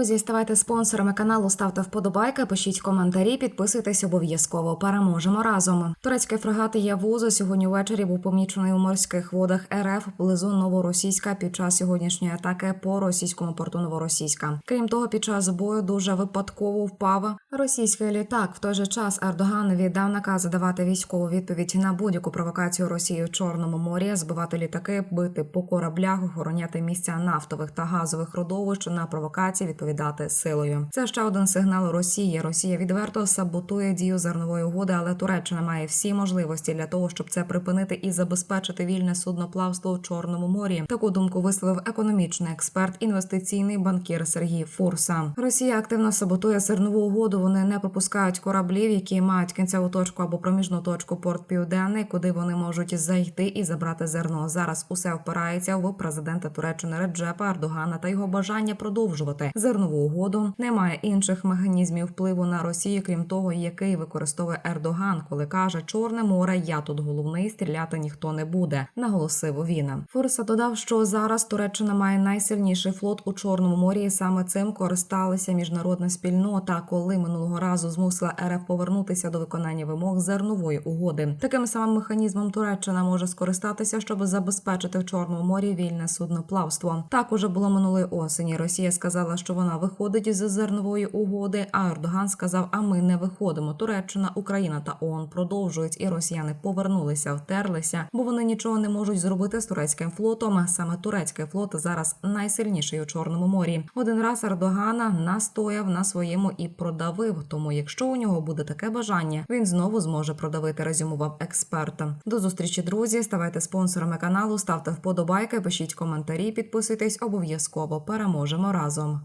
Друзі, ставайте спонсорами каналу, ставте вподобайки, пишіть коментарі, підписуйтесь обов'язково. Переможемо разом. Турецький фрегат Явуза сьогодні ввечері був помічений у морських водах РФ поблизу Новоросійська під час сьогоднішньої атаки по російському порту Новоросійська. Крім того, під час бою дуже випадково впав російський літак. В той же час Ердоган віддав наказ давати військову відповідь на будь-яку провокацію Росії в Чорному морі, збивати літаки, бити по кораблях, охороняти місця нафтових та газових родовищ на провокації відповідати силою. Це ще один сигнал Росії. Росія відверто саботує дію зернової угоди, але Туреччина має всі можливості для того, щоб це припинити і забезпечити вільне судноплавство в Чорному морі. Таку думку висловив економічний експерт, інвестиційний банкір Сергій Фурса. Росія активно саботує зернову угоду. Вони не пропускають кораблів, які мають кінцеву точку або проміжну точку порт Південний, куди вони можуть зайти і забрати зерно. Зараз усе впирається в президента Туреччини Реджепа Ердогана та його бажання продовжувати зернову угоду. Немає інших механізмів впливу на Росію, крім того, який використовує Ердоган, коли каже Чорне море, я тут головний, стріляти ніхто не буде. Наголосив він. Фурса додав, що зараз Туреччина має найсильніший флот у Чорному морі, і саме цим користалася міжнародна спільнота, коли минулого разу змусила РФ повернутися до виконання вимог зернової угоди. Таким самим механізмом Туреччина може скористатися, щоб забезпечити в Чорному морі вільне судноплавство. Так уже було минулої осені. Росія сказала, що вона виходить з зернової угоди. А Ердоган сказав: А ми не виходимо. Туреччина, Україна та ООН продовжують, і росіяни повернулися, втерлися, бо вони нічого не можуть зробити з турецьким флотом. Саме турецький флот зараз найсильніший у Чорному морі. Один раз Ердогана настояв на своєму і продавив. Тому, якщо у нього буде таке бажання, він знову зможе продавити. Резюмував експерт. До зустрічі, друзі. Ставайте спонсорами каналу, ставте вподобайки, пишіть коментарі, підписуйтесь обов'язково. Переможемо разом.